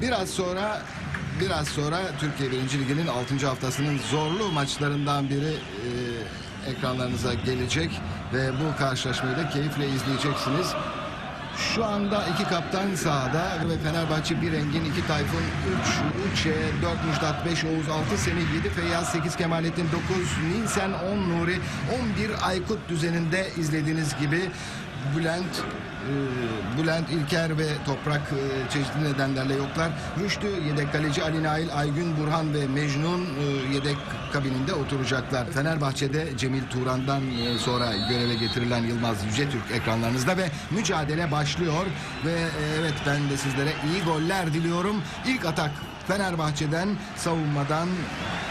Biraz sonra biraz sonra Türkiye 1. Ligi'nin 6. haftasının zorlu maçlarından biri e, ekranlarınıza gelecek ve bu karşılaşmayı da keyifle izleyeceksiniz. Şu anda iki kaptan sahada ve Fenerbahçe bir Engin, iki Tayfun, 3 3 4 Müjdat, 5 Oğuz, 6 Semih, 7 Feyyaz, 8 Kemalettin, 9 Nilsen, 10 Nuri, 11 Aykut düzeninde izlediğiniz gibi Bülent Bülent İlker ve Toprak e, çeşitli nedenlerle yoklar. Rüştü yedek kaleci Ali Nail, Aygün, Burhan ve Mecnun e, yedek kabininde oturacaklar. Fenerbahçe'de Cemil Turan'dan e, sonra göreve getirilen Yılmaz Yücetürk ekranlarınızda ve mücadele başlıyor ve evet ben de sizlere iyi goller diliyorum. İlk atak Fenerbahçe'den savunmadan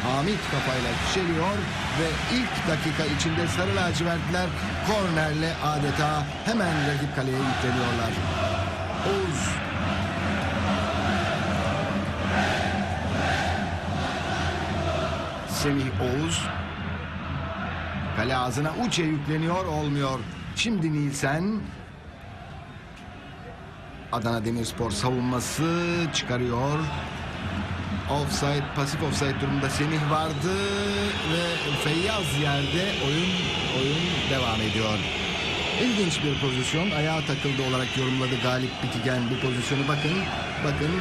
Hamit kafayla çeliyor ve ilk dakika içinde Sarı Lacivertler kornerle adeta hemen rakip kaleye yükleniyorlar. Oğuz Semih Oğuz kale ağzına Uçe yükleniyor olmuyor. Şimdi Nilsen Adana Demirspor savunması çıkarıyor. Offside, pasif offside durumunda Semih vardı ve Feyyaz yerde oyun oyun devam ediyor. İlginç bir pozisyon. Ayağa takıldı olarak yorumladı Galip Bitigen bu pozisyonu. Bakın, bakın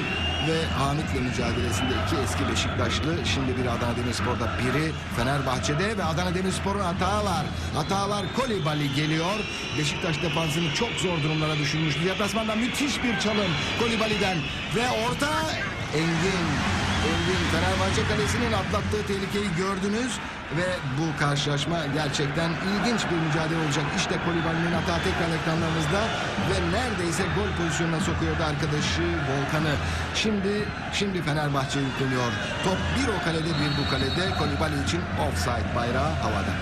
ve Hamit'le mücadelesinde iki eski Beşiktaşlı. Şimdi biri Adana Demirspor'da, biri Fenerbahçe'de ve Adana Demirspor'un hatağı var. Hata var. Kolibali geliyor. Beşiktaş defansını çok zor durumlara düşürmüştü. Deplasmanda müthiş bir çalım Kolibali'den ve orta Engin. Engin Fenerbahçe kalesinin atlattığı tehlikeyi gördünüz ve bu karşılaşma gerçekten ilginç bir mücadele olacak. İşte Kolibali'nin hata tekrar ekranlarımızda ve neredeyse gol pozisyonuna sokuyordu arkadaşı Volkan'ı. Şimdi şimdi Fenerbahçe yükleniyor. Top bir o kalede bir bu kalede. Kolibali için offside bayrağı havada.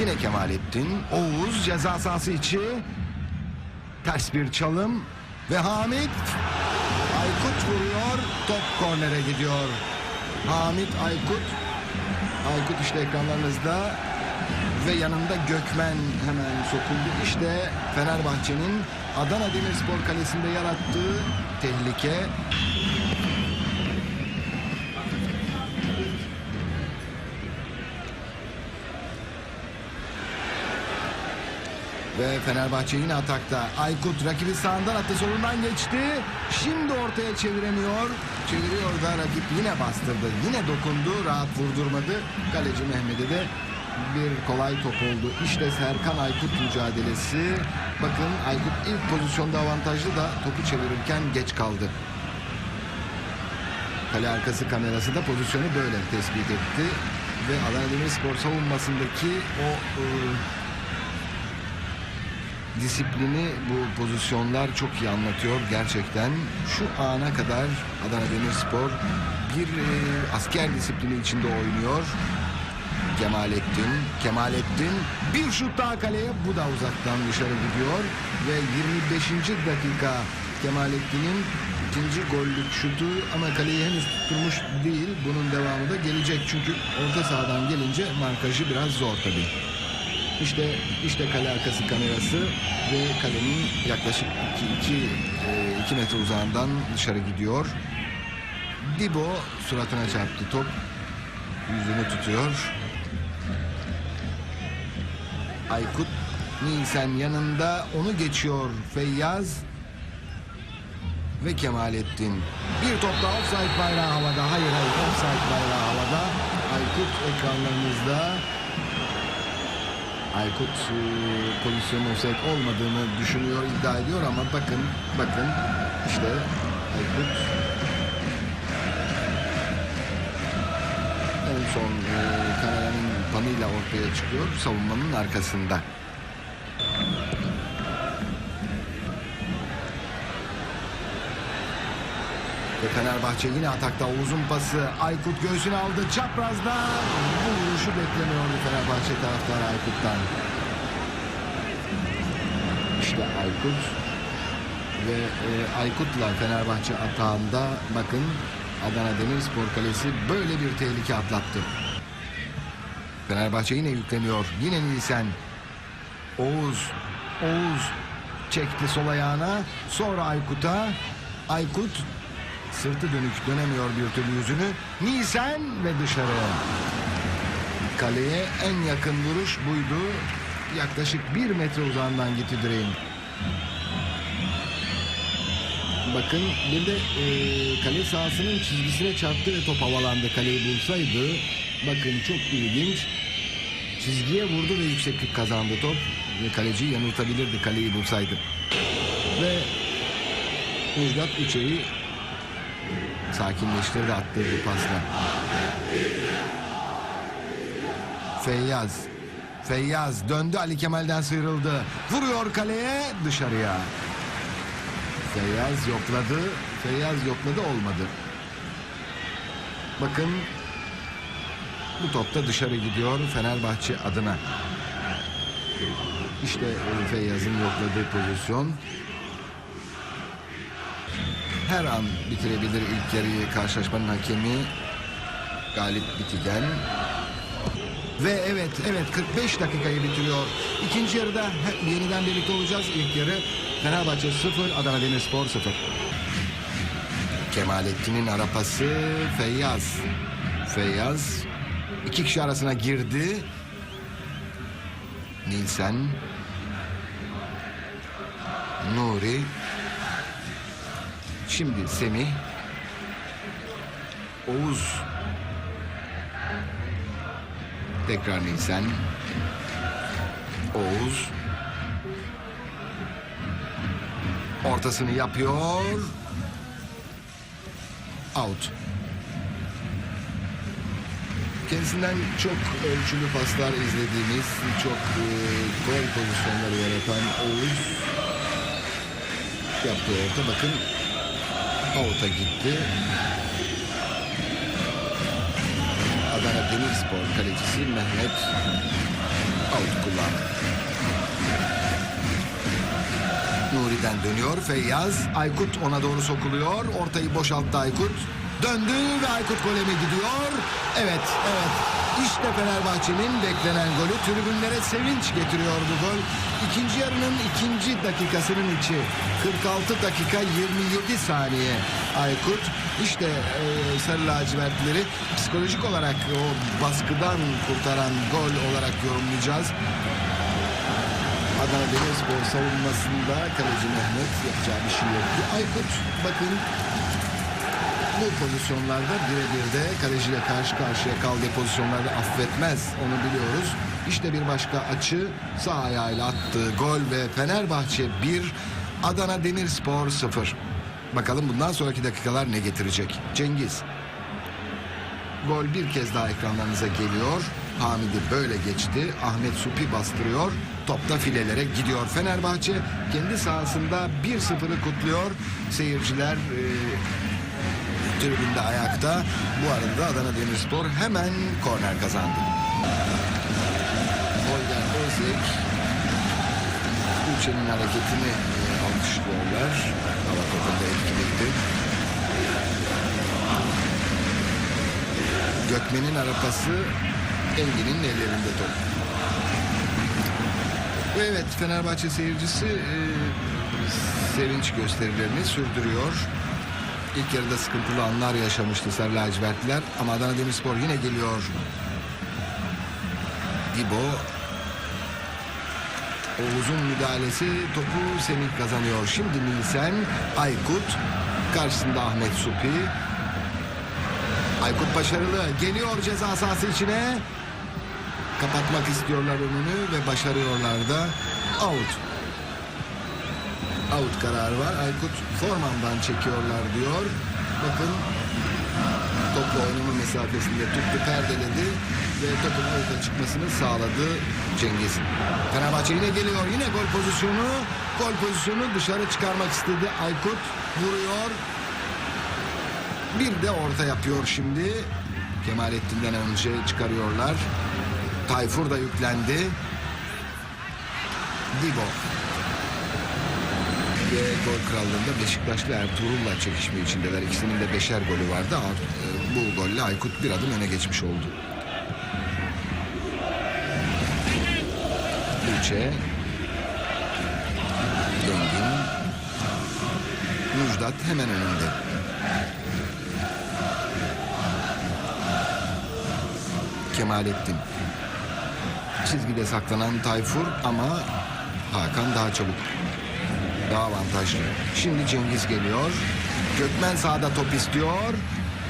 Yine Kemalettin. Oğuz ceza sahası içi. Ters bir çalım ve Hamit vuruyor. Top kornere gidiyor. Hamit Aykut. Aykut işte ekranlarınızda ve yanında Gökmen hemen sokuldu. İşte Fenerbahçe'nin Adana Demirspor kalesinde yarattığı tehlike. Ve Fenerbahçe yine atakta. Aykut rakibi sağından attı solundan geçti. Şimdi ortaya çeviremiyor. Çeviriyor da rakip yine bastırdı. Yine dokundu. Rahat vurdurmadı. Kaleci Mehmet'e de bir kolay top oldu. İşte Serkan Aykut mücadelesi. Bakın Aykut ilk pozisyonda avantajlı da topu çevirirken geç kaldı. Kale arkası kamerası da pozisyonu böyle tespit etti. Ve Adana Demirspor savunmasındaki o e, disiplini bu pozisyonlar çok iyi anlatıyor gerçekten. Şu ana kadar Adana Demirspor bir e, asker disiplini içinde oynuyor. Kemalettin, Kemalettin bir şut daha kaleye bu da uzaktan dışarı gidiyor ve 25. dakika Kemalettin'in ikinci gollük şutu ama kaleyi henüz tutturmuş değil. Bunun devamı da gelecek çünkü orta sahadan gelince markajı biraz zor tabii. İşte işte kale arkası kamerası ve kalenin yaklaşık 2 metre uzağından dışarı gidiyor. Dibo suratına çarptı top. Yüzünü tutuyor. Aykut Nilsen yanında onu geçiyor Feyyaz ve Kemalettin. Bir top daha offside bayrağı havada. Hayır hayır offside bayrağı havada. Aykut ekranlarınızda. Aykut e, pozisyonun offside olmadığını düşünüyor, iddia ediyor ama bakın, bakın işte Aykut en son e, kameranın panıyla ortaya çıkıyor savunmanın arkasında. Fenerbahçe yine atakta uzun pası. Aykut göğsüne aldı çaprazda. Bu vuruşu beklemiyordu Fenerbahçe taraftarı Aykut'tan. İşte Aykut ve e, Aykut'la Fenerbahçe atağında bakın Adana Demirspor Kalesi böyle bir tehlike atlattı. Fenerbahçe yine yükleniyor. Yine Nilsen. Oğuz. Oğuz çekti sol ayağına. Sonra Aykut'a. Aykut Sırtı dönük dönemiyor bir türlü yüzünü. Nisan ve dışarı. Kaleye en yakın vuruş buydu. Yaklaşık bir metre uzağından gitti direğin. Bakın bir de e, kale sahasının çizgisine çarptı ve top havalandı. Kaleyi bulsaydı bakın çok ilginç. Çizgiye vurdu ve yükseklik kazandı top. Ve kaleci yanıltabilirdi kaleyi bulsaydı. Ve Müjdat Üçe'yi sakinleştirdi attığı bir pasla. Feyyaz. Feyyaz döndü Ali Kemal'den sıyrıldı. Vuruyor kaleye dışarıya. Feyyaz yokladı. Feyyaz yokladı olmadı. Bakın bu top da dışarı gidiyor Fenerbahçe adına. İşte Feyyaz'ın yokladığı pozisyon. Her an bitirebilir ilk yarıyı karşılaşmanın hakemi Galip Bitigen. Ve evet evet 45 dakikayı bitiriyor. İkinci yarıda yeniden birlikte olacağız. İlk yarı Fenerbahçe 0, Adana Demirspor 0. Kemalettin'in arapası Feyyaz. Feyyaz iki kişi arasına girdi. Nilsen. Nuri. Şimdi Semih. Oğuz. Tekrar Nilsen. Oğuz. Ortasını yapıyor. Out. Kendisinden çok ölçülü paslar izlediğimiz, çok e, gol pozisyonları yaratan Oğuz yaptığı orta bakın out'a gitti. Adana Demirspor kalecisi Mehmet out kullandı. Nuri'den dönüyor Feyyaz. Aykut ona doğru sokuluyor. Ortayı boşalttı Aykut. Döndü ve Aykut gole mi gidiyor? Evet, evet. İşte Fenerbahçe'nin beklenen golü tribünlere sevinç getiriyor bu gol. İkinci yarının ikinci dakikasının içi. 46 dakika 27 saniye. Aykut işte e, Sarı Lacivertlileri psikolojik olarak o baskıdan kurtaran gol olarak yorumlayacağız. Adana Demirspor savunmasında kaleci Mehmet yapacağı bir şey yoktu. Aykut bakın bu pozisyonlarda birebir de kaleciyle karşı karşıya kaldığı pozisyonlarda affetmez. Onu biliyoruz. İşte bir başka açı sağ ayağıyla attığı gol ve Fenerbahçe 1 Adana Demirspor 0. Bakalım bundan sonraki dakikalar ne getirecek? Cengiz. Gol bir kez daha ekranlarınıza geliyor. Hamidi böyle geçti. Ahmet Supi bastırıyor. Top da filelere gidiyor. Fenerbahçe kendi sahasında 1-0'ı kutluyor. Seyirciler e, tribünde ayakta. Bu arada Adana Demirspor hemen korner kazandı. Holger Özek Uçen'in hareketini e, alkışlıyorlar. Hava topunda etkiliydi. Gökmen'in arapası Engin'in ellerinde top. Ve evet Fenerbahçe seyircisi e, sevinç gösterilerini sürdürüyor. İlk yarıda sıkıntılı anlar yaşamıştı Sarı lacivertliler ama Adana Demirspor yine geliyor. İbo Oğuz'un müdahalesi topu Semih kazanıyor. Şimdi Nilsen, Aykut, karşısında Ahmet Supi. Aykut başarılı. Geliyor ceza sahası içine. Kapatmak istiyorlar önünü ve başarıyorlar da. Out. Out kararı var. Aykut Forman'dan çekiyorlar diyor. Bakın topla oynama mesafesinde tuttu, perdeledi ve topun out'a çıkmasını sağladı Cengiz. Fenerbahçe yine geliyor. Yine gol pozisyonu. Gol pozisyonu dışarı çıkarmak istedi. Aykut vuruyor. Bir de orta yapıyor şimdi. Kemalettin'den önce çıkarıyorlar. Tayfur da yüklendi. Dibo. Ve gol krallığında Beşiktaşlı Ertuğrul'la çekişme içindeler. İkisinin de beşer golü vardı. E, Bu golle Aykut bir adım öne geçmiş oldu. Uçe. Döngün. Müjdat hemen önünde. Kemalettin. Çizgide saklanan Tayfur ama Hakan daha çabuk. Daha avantajlı. Şimdi Cengiz geliyor. Gökmen sağda top istiyor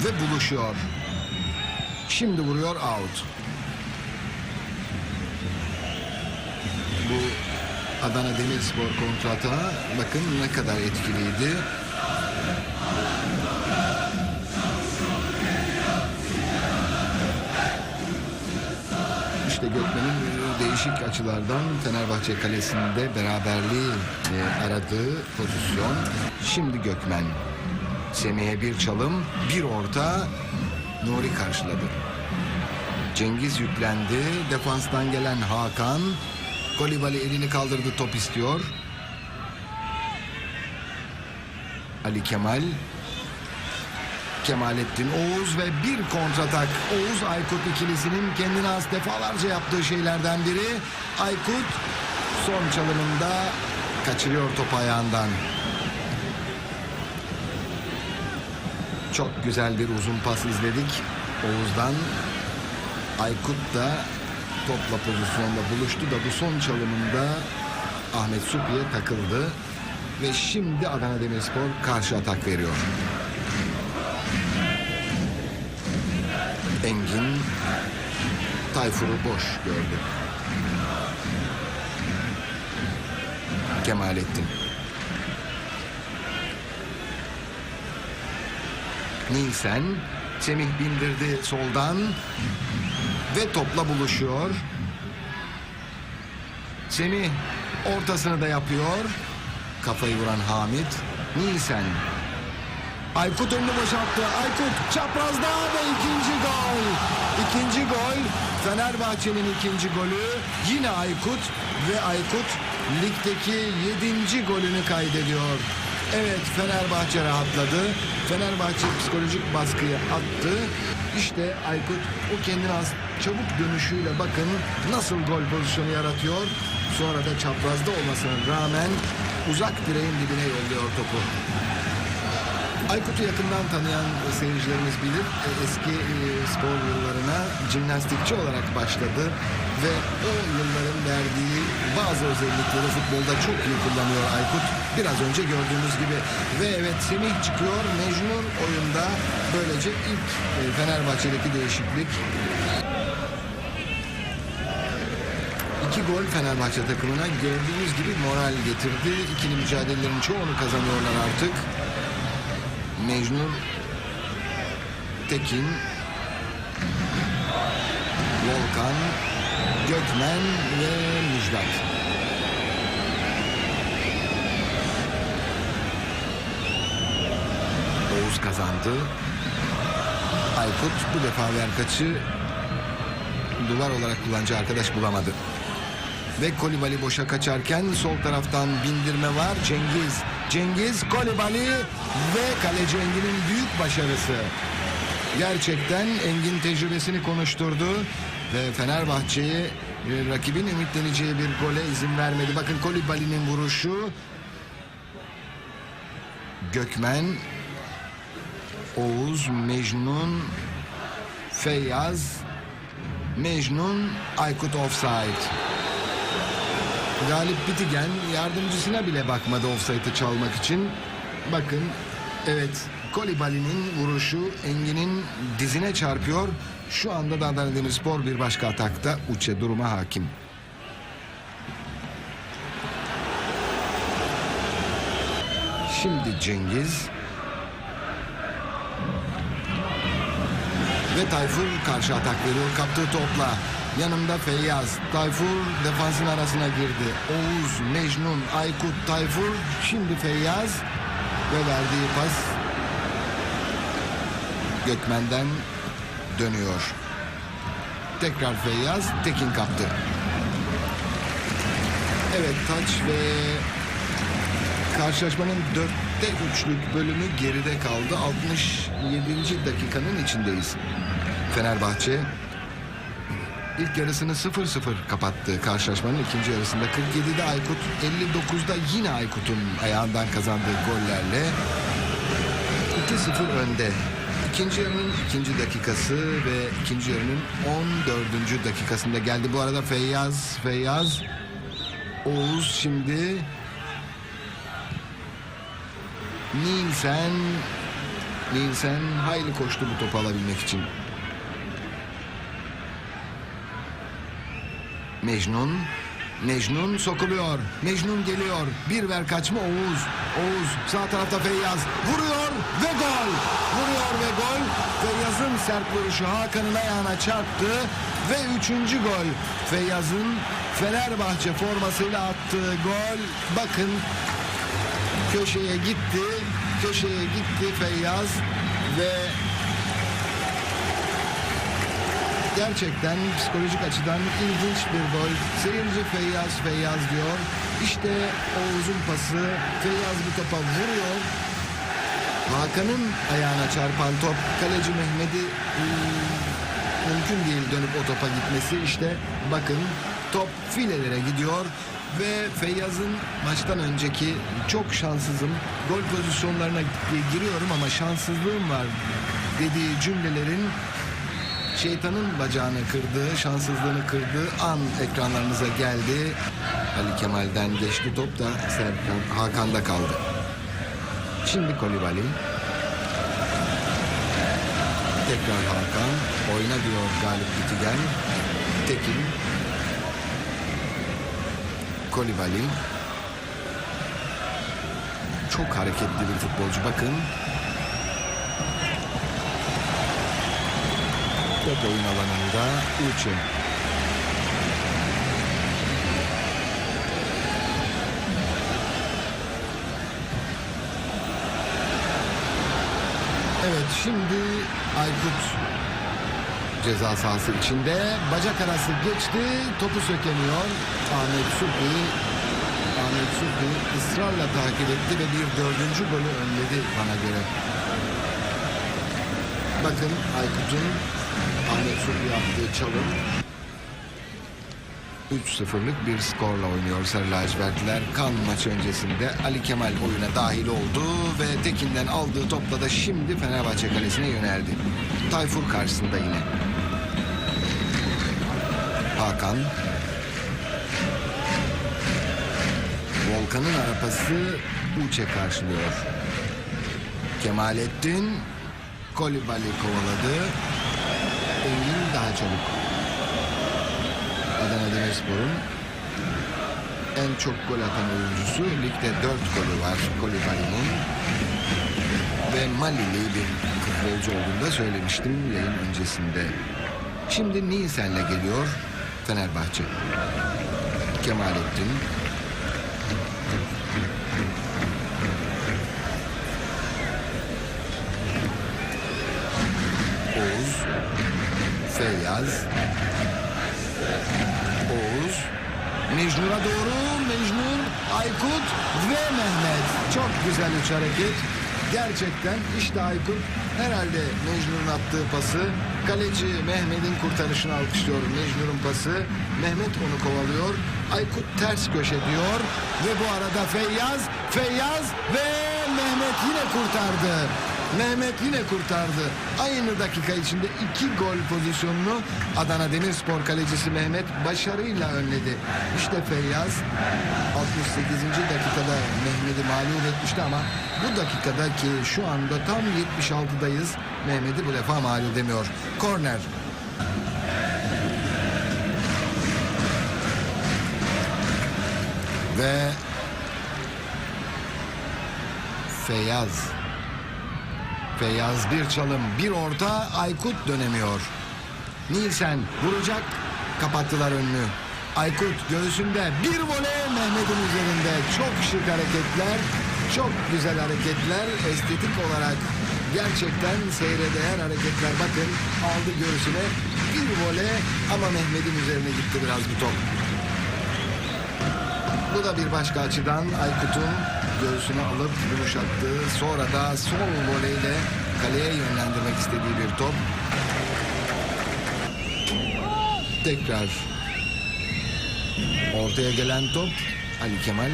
ve buluşuyor. Şimdi vuruyor out. Bu Adana Demirspor kontrata bakın ne kadar etkiliydi. İşte Gökmen'in değişik açılardan Fenerbahçe kalesinde beraberliği e, aradığı pozisyon. Şimdi Gökmen. Semih'e bir çalım, bir orta Nuri karşıladı. Cengiz yüklendi. Defanstan gelen Hakan. Kolibali elini kaldırdı top istiyor. Ali Kemal. Kemalettin Oğuz ve bir kontratak. Oğuz Aykut ikilisinin kendine has defalarca yaptığı şeylerden biri. Aykut son çalımında kaçırıyor top ayağından. Çok güzel bir uzun pas izledik. Oğuz'dan Aykut da topla pozisyonda buluştu da bu son çalımında Ahmet Supi'ye takıldı. Ve şimdi Adana Demirspor karşı atak veriyor. Engin Tayfur'u boş gördü. Kemalettin. Nilsen Semih bindirdi soldan ve topla buluşuyor. Semih ortasını da yapıyor. Kafayı vuran Hamit. Nilsen. Aykut önünü boşalttı. Aykut çaprazda ve ikinci gol. İkinci gol. Fenerbahçe'nin ikinci golü. Yine Aykut ve Aykut ligdeki yedinci golünü kaydediyor. Evet Fenerbahçe rahatladı. Fenerbahçe psikolojik baskıyı attı. İşte Aykut o kendine az çabuk dönüşüyle bakın nasıl gol pozisyonu yaratıyor. Sonra da çaprazda olmasına rağmen uzak direğin dibine yolluyor topu. Aykut'u yakından tanıyan seyircilerimiz bilir. E, Eski e, spor yıllarına jimnastikçi olarak başladı ve o yılların verdiği bazı özellikleri futbolda çok iyi kullanıyor Aykut. Biraz önce gördüğünüz gibi ve evet Semih çıkıyor. Mecnun oyunda böylece ilk e, Fenerbahçe'deki değişiklik. İki gol Fenerbahçe takımına gördüğünüz gibi moral getirdi. İkili mücadelelerin çoğunu kazanıyorlar artık. Mecnun Tekin Volkan Gökmen ve Müjdat. Oğuz kazandı. Aykut bu defa Verkaç'ı duvar olarak kullanıcı arkadaş bulamadı. Ve Kolibali boşa kaçarken sol taraftan bindirme var. Cengiz. Cengiz, Kolibali ve kaleci Engin'in büyük başarısı. Gerçekten Engin tecrübesini konuşturdu. Ve Fenerbahçe'ye e, rakibin ümitleneceği bir gole izin vermedi. Bakın Kolibali'nin vuruşu. Gökmen, Oğuz, Mecnun, Feyyaz, Mecnun, Aykut offside. Galip Bitigen yardımcısına bile bakmadı offside'ı çalmak için. Bakın evet Kolibali'nin vuruşu Engin'in dizine çarpıyor. Şu anda da Adana Demirspor bir başka atakta Uçe duruma hakim. Şimdi Cengiz ve Tayfur karşı atak veriyor kaptığı topla. Yanında Feyyaz. Tayfur defansın arasına girdi. Oğuz, Mecnun, Aykut, Tayfur. Şimdi Feyyaz ve verdiği pas Gökmen'den dönüyor. Tekrar Feyyaz, Tekin kaptı. Evet taç ve karşılaşmanın dörtte üçlük bölümü geride kaldı. 67. dakikanın içindeyiz. Fenerbahçe ilk yarısını 0-0 kapattı karşılaşmanın ikinci yarısında. 47'de Aykut, 59'da yine Aykut'un ayağından kazandığı gollerle 2-0 önde. İkinci yarının ikinci dakikası ve ikinci yarının 14. dakikasında geldi. Bu arada Feyyaz, Feyyaz, Oğuz şimdi Nielsen Nielsen hayli koştu bu topu alabilmek için. Mecnun Mecnun sokuluyor. Mecnun geliyor. Bir ver kaçma Oğuz. Oğuz sağ tarafta Feyyaz. Vuruyor ve gol. Vuruyor ve gol. Feyyaz'ın sert vuruşu Hakan'ın ayağına çarptı. Ve üçüncü gol. Feyyaz'ın Fenerbahçe formasıyla attığı gol. Bakın köşeye gitti. Köşeye gitti Feyyaz ve gerçekten psikolojik açıdan ilginç bir gol. Seyirci Feyyaz Feyyaz diyor. İşte Oğuz'un pası. Feyyaz bu topa vuruyor. Hakan'ın ayağına çarpan top kaleci Mehmet'i ıı, mümkün değil dönüp o topa gitmesi. İşte bakın top filelere gidiyor ve Feyyaz'ın maçtan önceki çok şanssızım gol pozisyonlarına giriyorum ama şanssızlığım var dediği cümlelerin şeytanın bacağını kırdığı, şanssızlığını kırdığı an ekranlarınıza geldi. Ali Kemal'den geçti top da Serkan Hakan'da kaldı. Şimdi Kolibali. Tekrar Hakan. Oyna diyor Galip Bitigen. Tekin. Kolibali. Çok hareketli bir futbolcu. Bakın. Top oyun alanında Uçe. Evet şimdi Aykut ceza sahası içinde. Bacak arası geçti topu sökemiyor. Ahmet Supi Ahmet Supi ısrarla takip etti ve bir dördüncü golü önledi bana göre. Bakın Aykut'un Ahmet Supi yaptığı çalım 3-0'lık bir skorla oynuyor Sarı Lacivertliler. Kan maçı öncesinde Ali Kemal oyuna dahil oldu ve Tekin'den aldığı topla da şimdi Fenerbahçe kalesine yöneldi. Tayfur karşısında yine. Hakan. Volkan'ın arapası Uçe karşılıyor. Kemalettin Kolibali kovaladı. Engin daha çabuk. Adana Demirspor'un en çok gol atan oyuncusu. Ligde 4 golü var Kolibali'nin. Ve Malili bir futbolcu olduğunu da söylemiştim yayın öncesinde. Şimdi Nielsen'le geliyor Fenerbahçe. Kemalettin. Feyyaz. Oğuz. Mecnun'a doğru Mecnun, Aykut ve Mehmet. Çok güzel üç hareket. Gerçekten işte Aykut herhalde Mecnun'un attığı pası kaleci Mehmet'in kurtarışını alkışlıyor Mecnun'un pası. Mehmet onu kovalıyor. Aykut ters köşe diyor ve bu arada Feyyaz, Feyyaz ve Mehmet yine kurtardı. Mehmet yine kurtardı. Aynı dakika içinde iki gol pozisyonunu Adana Demirspor kalecisi Mehmet başarıyla önledi. İşte Feyyaz 68. dakikada Mehmet'i mağlup etmişti ama bu dakikada ki şu anda tam 76'dayız Mehmet'i bu defa mağlup edemiyor. Korner. Ve Feyyaz Feyyaz bir çalım bir orta Aykut dönemiyor. Nielsen vuracak kapattılar önünü. Aykut göğsünde bir voley Mehmet'in üzerinde çok şık hareketler çok güzel hareketler estetik olarak gerçekten seyre değer hareketler bakın aldı göğsüne bir voley ama Mehmet'in üzerine gitti biraz bu top. Bu da bir başka açıdan Aykut'un göğsüne alıp yumuşattığı sonra da sol voleyle kaleye yönlendirmek istediği bir top. tekrar. Ortaya gelen top Ali Kemal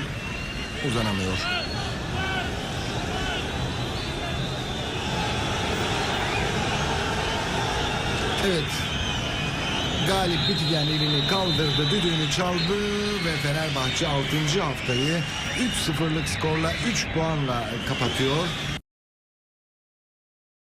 uzanamıyor. Evet. Galip Bitigen elini kaldırdı, düdüğünü çaldı ve Fenerbahçe 6. haftayı 3-0'lık skorla 3 puanla kapatıyor.